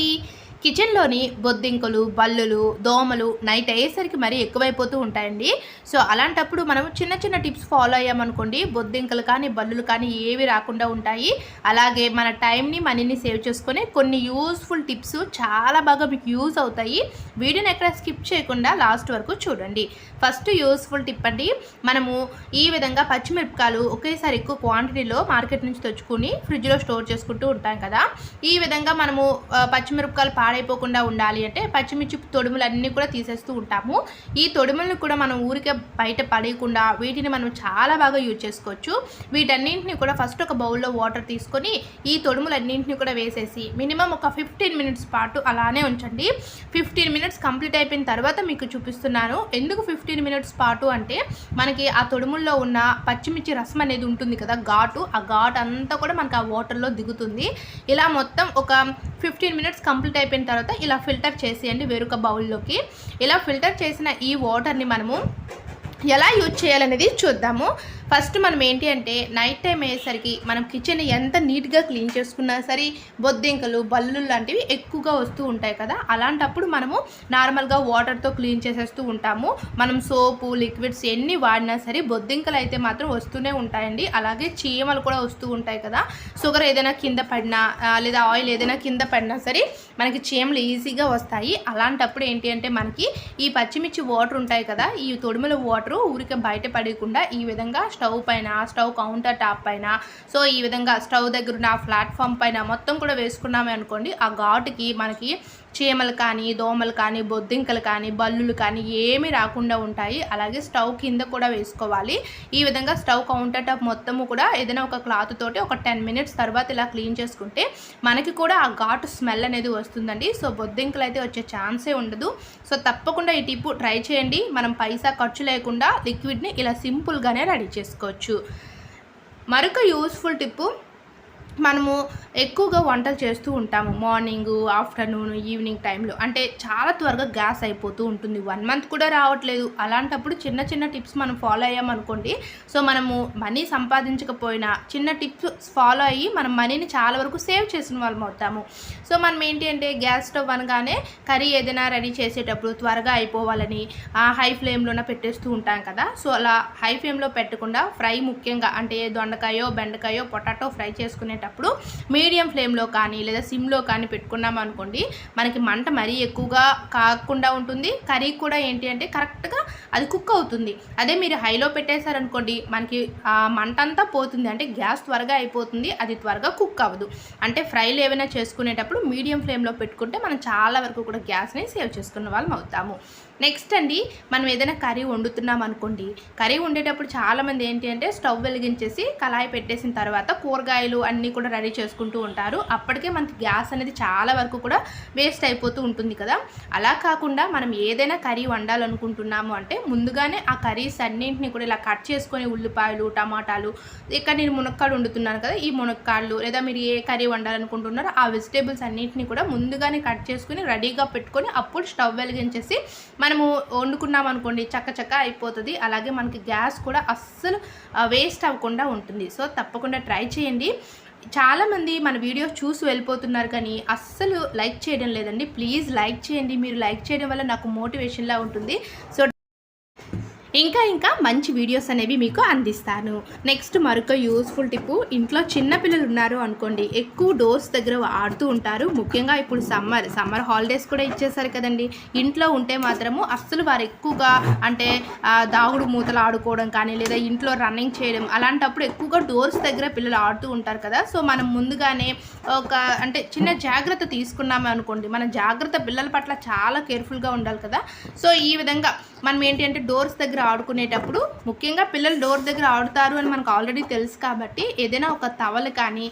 party కిచెన్లోని బొద్దింకలు బల్లులు దోమలు night అయ్యేసరికి మరీ ఎక్కువైపోతూ ఉంటాయండి. సో అలాంటప్పుడు మనం చిన్న చిన్న టిప్స్ ఫాలో అయ్యామనుకోండి. బొద్దింకలు కానీ బల్లులు కానీ ఏవి రాకుండా ఉంటాయి. అలాగే మన టైంని మనీని సేవ్ చేసుకొని కొన్ని యూస్ఫుల్ టిప్స్ చాలా బాగా మీకు యూజ్ అవుతాయి. వీడియోని ఎక్కడ స్కిప్ చేయకుండా లాస్ట్ వరకు చూడండి. ఫస్ట్ యూస్ఫుల్ టిప్ అండి మనము ఈ విధంగా పచ్చిమిరపకాయలు ఒకేసారి ఎక్కువ క్వాంటిటీలో మార్కెట్ నుంచి తెచ్చుకుని ఫ్రిడ్జ్లో స్టోర్ చేసుకుంటూ ఉంటాం కదా. ఈ విధంగా మనము పచ్చిమిరపకాయలు పాడైపోకుండా ఉండాలి అంటే పచ్చిమిర్చి తొడుములు అన్నీ కూడా తీసేస్తూ ఉంటాము. ఈ తొడుములను కూడా మనం ఊరికే బయట పడేయకుండా వీటిని మనం చాలా బాగా యూజ్ చేసుకోవచ్చు. వీటన్నింటిని కూడా ఫస్ట్ ఒక బౌల్లో వాటర్ తీసుకొని ఈ తొడుములన్నింటిని కూడా వేసేసి మినిమం ఒక ఫిఫ్టీన్ మినిట్స్ పాటు అలానే ఉంచండి. ఫిఫ్టీన్ మినిట్స్ కంప్లీట్ అయిపోయిన తర్వాత మీకు చూపిస్తున్నాను. ఎందుకు ఫిఫ్టీన్ మినిట్స్ పాటు అంటే మనకి ఆ తొడుముల్లో ఉన్న పచ్చిమిర్చి రసం అనేది ఉంటుంది కదా ఘాటు. ఆ ఘాటు అంతా కూడా మనకి ఆ వాటర్లో దిగుతుంది. ఇలా మొత్తం ఒక ఫిఫ్టీన్ మినిట్స్ కంప్లీట్ అయిపోయిన తర్వాత ఇలా ఫిల్టర్ చేసేయండి వేరొక బౌల్లోకి. ఇలా ఫిల్టర్ చేసిన ఈ వాటర్ని మనము ఎలా యూజ్ చేయాలనేది చూద్దాము. ఫస్ట్ మనం ఏంటి అంటే నైట్ టైం అయ్యేసరికి మనం కిచెన్ ఎంత నీట్గా క్లీన్ చేసుకున్నా సరే బొద్దింకలు బల్లులు లాంటివి ఎక్కువగా వస్తూ ఉంటాయి కదా. అలాంటప్పుడు మనము నార్మల్గా వాటర్తో క్లీన్ చేసేస్తూ ఉంటాము. మనం సోపు లిక్విడ్స్ ఎన్ని వాడినా సరే బొద్దింకలు అయితే మాత్రం వస్తూనే ఉంటాయండి. అలాగే చీమలు కూడా వస్తూ ఉంటాయి కదా. షుగర్ ఏదైనా కింద పడినా లేదా ఆయిల్ ఏదైనా కింద పడినా సరే మనకి చీమలు ఈజీగా వస్తాయి. అలాంటప్పుడు ఏంటి అంటే మనకి ఈ పచ్చిమిర్చి వాటర్ ఉంటాయి కదా ఈ తొడుముల వాటర్ ఊరికే బయట పడకుండా ఈ విధంగా స్టవ్ పైన స్టవ్ కౌంటర్ టాప్ పైన. సో ఈ విధంగా స్టవ్ దగ్గర ఉన్న ప్లాట్ఫామ్ పైన మొత్తం కూడా వేసుకున్నామే అనుకోండి ఆ ఘాటుకి మనకి చీమలు కానీ దోమలు కానీ బొద్దింకలు కానీ బల్లులు కానీ ఏమీ రాకుండా ఉంటాయి. అలాగే స్టవ్ కింద కూడా వేసుకోవాలి. ఈ విధంగా స్టవ్ కౌంటర్ టాప్ మొత్తము కూడా ఏదైనా ఒక క్లాత్ తోటి ఒక టెన్ మినిట్స్ తర్వాత ఇలా క్లీన్ చేసుకుంటే మనకి కూడా ఆ ఘాటు స్మెల్ అనేది వస్తుందండి. సో బొద్దింకలు అయితే వచ్చే ఛాన్సే ఉండదు. సో తప్పకుండా ఈ టిప్పు ట్రై చేయండి. మనం పైసా ఖర్చు లేకుండా లిక్విడ్ని ఇలా సింపుల్గానే రెడీ చేసుకోవచ్చు. మరొక యూస్ఫుల్ టిప్పు మనము ఎక్కువగా వంటలు చేస్తూ ఉంటాము. మార్నింగ్ ఆఫ్టర్నూన్ ఈవినింగ్ టైంలో. అంటే చాలా త్వరగా గ్యాస్ అయిపోతూ ఉంటుంది. వన్ మంత్ కూడా రావట్లేదు. అలాంటప్పుడు చిన్న చిన్న టిప్స్ మనం ఫాలో అయ్యామనుకోండి. సో మనము మనీ సంపాదించకపోయినా చిన్న టిప్స్ ఫాలో అయ్యి మనం మనీని చాలా వరకు సేవ్ చేసిన వాళ్ళం అవుతాము. సో మనం ఏంటి అంటే గ్యాస్ స్టవ్ అనగానే కర్రీ ఏదైనా రెడీ చేసేటప్పుడు త్వరగా అయిపోవాలని ఆ హై ఫ్లేమ్లోనే పెట్టేస్తూ ఉంటాం కదా. సో అలా హై ఫ్లేమ్లో పెట్టకుండా ఫ్రై ముఖ్యంగా అంటే దొండకాయో బెండకాయో పొటాటో ఫ్రై చేసుకునే చేసుకునేటప్పుడు మీడియం ఫ్లేమ్లో కానీ లేదా సిమ్లో కానీ పెట్టుకున్నాం అనుకోండి మనకి మంట మరీ ఎక్కువగా కాకుండా ఉంటుంది. కర్రీ కూడా ఏంటి అంటే కరెక్ట్గా అది కుక్ అవుతుంది. అదే మీరు హైలో పెట్టేశారనుకోండి మనకి మంట అంతా పోతుంది. అంటే గ్యాస్ త్వరగా అయిపోతుంది అది త్వరగా కుక్ అవ్వదు. అంటే ఫ్రైలు ఏమైనా చేసుకునేటప్పుడు మీడియం ఫ్లేమ్లో పెట్టుకుంటే మనం చాలా వరకు కూడా గ్యాస్ని సేవ్ చేసుకున్న వాళ్ళం అవుతాము. నెక్స్ట్ అండి మనం ఏదైనా కర్రీ వండుతున్నాం అనుకోండి. కర్రీ వండేటప్పుడు చాలామంది ఏంటి అంటే స్టవ్ వెలిగించేసి కళాయి పెట్టేసిన తర్వాత కూరగాయలు అన్నీ కూడా రెడీ చేసుకుంటూ ఉంటారు. అప్పటికే మనకి గ్యాస్ అనేది చాలా వరకు కూడా వేస్ట్ అయిపోతూ ఉంటుంది కదా. అలా కాకుండా మనం ఏదైనా కర్రీ వండాలనుకుంటున్నాము అంటే ముందుగానే ఆ కర్రీస్ అన్నింటినీ కూడా ఇలా కట్ చేసుకొని ఉల్లిపాయలు టమాటాలు ఇక్కడ నేను మునక్కాయలు వండుతున్నాను కదా ఈ మునక్కాళ్ళు లేదా మీరు ఏ కర్రీ వండాలనుకుంటున్నారో ఆ వెజిటేబుల్స్ అన్నింటినీ కూడా ముందుగానే కట్ చేసుకుని రెడీగా పెట్టుకొని అప్పుడు స్టవ్ వెలిగించేసి మన మనము వండుకున్నాం అనుకోండి చక్క చక్క అయిపోతుంది. అలాగే మనకి గ్యాస్ కూడా అస్సలు వేస్ట్ అవ్వకుండా ఉంటుంది. సో తప్పకుండా ట్రై చేయండి. చాలామంది మన వీడియో చూసి వెళ్ళిపోతున్నారు కానీ అస్సలు లైక్ చేయడం లేదండి. ప్లీజ్ లైక్ చేయండి. మీరు లైక్ చేయడం వల్ల నాకు మోటివేషన్లా ఉంటుంది. సో ఇంకా ఇంకా మంచి వీడియోస్ అనేవి మీకు అందిస్తాను. నెక్స్ట్ మరొక యూస్ఫుల్ టిప్ ఇంట్లో చిన్న పిల్లలు ఉన్నారు అనుకోండి ఎక్కువ డోర్స్ దగ్గర ఆడుతూ ఉంటారు. ముఖ్యంగా ఇప్పుడు సమ్మర్ సమ్మర్ హాలిడేస్ కూడా ఇచ్చేసారు కదండి. ఇంట్లో ఉంటే మాత్రము అస్సలు వారు ఎక్కువగా అంటే దాగుడు మూతలు ఆడుకోవడం కానీ లేదా ఇంట్లో రన్నింగ్ చేయడం అలాంటప్పుడు ఎక్కువగా డోర్స్ దగ్గర పిల్లలు ఆడుతూ ఉంటారు కదా. సో మనం ముందుగానే ఒక అంటే చిన్న జాగ్రత్త తీసుకున్నామే అనుకోండి మన జాగ్రత్త పిల్లల పట్ల చాలా కేర్ఫుల్గా ఉండాలి కదా. సో ఈ విధంగా మనం ఏంటి అంటే డోర్స్ దగ్గర ఆడుకునేటప్పుడు ముఖ్యంగా పిల్లలు డోర్ దగ్గర ఆడుతారు అని మనకు ఆల్రెడీ తెలుసు కాబట్టి ఏదైనా ఒక టవల్ కానీ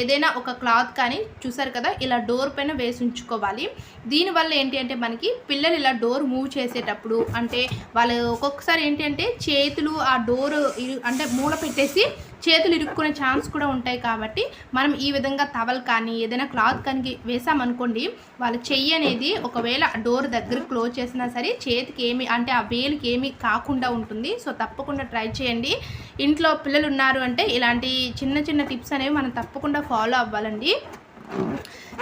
ఏదైనా ఒక క్లాత్ కానీ చూసారు కదా ఇలా డోర్ పైన వేసి ఉంచుకోవాలి. దీనివల్ల ఏంటి అంటే మనకి పిల్లలు ఇలా డోర్ మూవ్ చేసేటప్పుడు అంటే వాళ్ళు ఒక్కొక్కసారి ఏంటి అంటే చేతులు ఆ డోర్ అంటే మూల పెట్టేసి చేతులు ఇరుక్కునే ఛాన్స్ కూడా ఉంటాయి కాబట్టి మనం ఈ విధంగా టవల్ కానీ ఏదైనా క్లాత్ కానీ వేసామనుకోండి వాళ్ళ చెయ్యి అనేది ఒకవేళ డోర్ దగ్గర క్లోజ్ చేసినా సరే చేతికి ఏమి అంటే ఆ వేలుకి ఏమి కాకుండా ఉంటుంది. సో తప్పకుండా ట్రై చేయండి. ఇంట్లో పిల్లలు ఉన్నారు అంటే ఇలాంటి చిన్న చిన్న టిప్స్ అనేవి మనం తప్పకుండా ఫాలో అవ్వాలండి.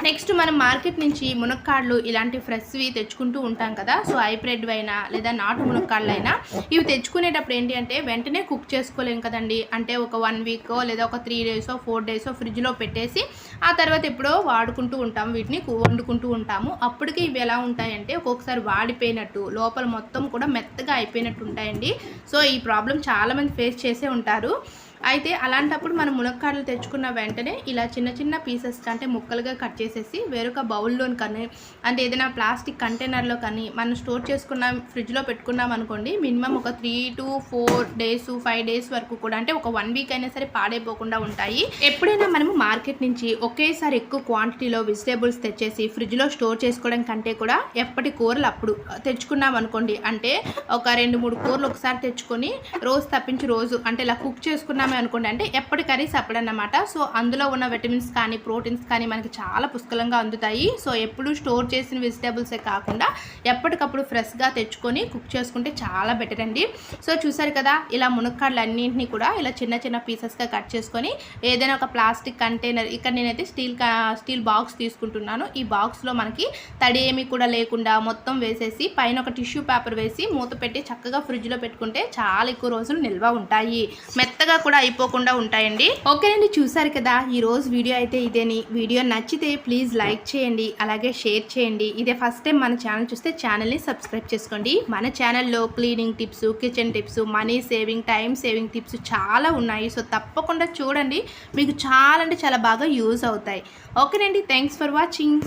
నెక్స్ట్ మనం మార్కెట్ నుంచి మునక్కాడలు ఇలాంటి ఫ్రెష్వి తెచ్చుకుంటూ ఉంటాం కదా సో హైబ్రిడ్ అయినా లేదా నాటు మునక్కాడలు అయినా ఇవి తెచ్చుకునేటప్పుడు ఏంటి అంటే వెంటనే కుక్ చేసుకోలేం కదండి. అంటే ఒక వన్ వీక్ లేదా ఒక త్రీ డేస్ ఫోర్ డేస్ ఫ్రిడ్జ్లో పెట్టేసి ఆ తర్వాత ఎప్పుడో వాడుకుంటూ ఉంటాము వీటిని వండుకుంటూ ఉంటాము. అప్పటికి ఇవి ఎలా ఉంటాయంటే ఒక్కొక్కసారి వాడిపోయినట్టు లోపల మొత్తం కూడా మెత్తగా అయిపోయినట్టు ఉంటాయండి. సో ఈ ప్రాబ్లం చాలామంది ఫేస్ చేసే ఉంటారు. అయితే అలాంటప్పుడు మనం మునక్కాడలు తెచ్చుకున్న వెంటనే ఇలా చిన్న చిన్న పీసెస్ అంటే ముక్కలుగా కట్ చేసేసి వేరొక బౌల్లోని కానీ అంటే ఏదైనా ప్లాస్టిక్ కంటైనర్లో కానీ మనం స్టోర్ చేసుకున్న ఫ్రిడ్జ్లో పెట్టుకున్నాం అనుకోండి మినిమం ఒక three to four days five days వరకు కూడా అంటే ఒక వన్ వీక్ అయినా సరే పాడైపోకుండా ఉంటాయి. ఎప్పుడైనా మనము మార్కెట్ నుంచి ఒకేసారి ఎక్కువ క్వాంటిటీలో వెజిటేబుల్స్ తెచ్చేసి ఫ్రిడ్జ్లో స్టోర్ చేసుకోవడం కంటే కూడా ఎప్పటి కూరలు అప్పుడు తెచ్చుకున్నాం అనుకోండి అంటే ఒక రెండు మూడు కూరలు ఒకసారి తెచ్చుకొని రోజు తప్పించి రోజు అంటే ఇలా కుక్ చేసుకున్న చేసుకున్నామే అనుకోండి అంటే ఎప్పటి కర్రీస్ అప్పుడన్నమాట సో అందులో ఉన్న విటమిన్స్ కానీ ప్రోటీన్స్ కానీ మనకి చాలా పుష్కలంగా అందుతాయి. సో ఎప్పుడు స్టోర్ చేసిన వెజిటేబుల్సే కాకుండా ఎప్పటికప్పుడు ఫ్రెష్గా తెచ్చుకొని కుక్ చేసుకుంటే చాలా బెటర్ అండి. సో చూసారు కదా ఇలా మునక్కాడలు అన్నింటినీ కూడా ఇలా చిన్న చిన్న పీసెస్గా కట్ చేసుకొని ఏదైనా ఒక ప్లాస్టిక్ కంటైనర్ ఇక్కడ నేనైతే స్టీల్ స్టీల్ బాక్స్ తీసుకుంటున్నాను. ఈ బాక్స్లో మనకి తడి ఏమీ కూడా లేకుండా మొత్తం వేసేసి పైన ఒక టిష్యూ పేపర్ వేసి మూత పెట్టి చక్కగా ఫ్రిడ్జ్లో పెట్టుకుంటే చాలా ఎక్కువ రోజులు నిల్వ ఉంటాయి. మెత్తగా కూడా అయిపోకుండా ఉంటాయండి. ఓకేనండి చూసారు కదా ఈ రోజు వీడియో అయితే ఇదేని. వీడియో నచ్చితే ప్లీజ్ లైక్ చేయండి అలాగే షేర్ చేయండి. ఇదే ఫస్ట్ టైం మన ఛానల్ చూస్తే ఛానల్ని సబ్స్క్రైబ్ చేసుకోండి. మన ఛానల్లో cleaning tips kitchen tips money saving time saving tips చాలా ఉన్నాయి. సో తప్పకుండా చూడండి. మీకు చాలా అంటే చాలా బాగా యూజ్ అవుతాయి. ఓకేనండి థ్యాంక్స్ ఫర్ వాచింగ్.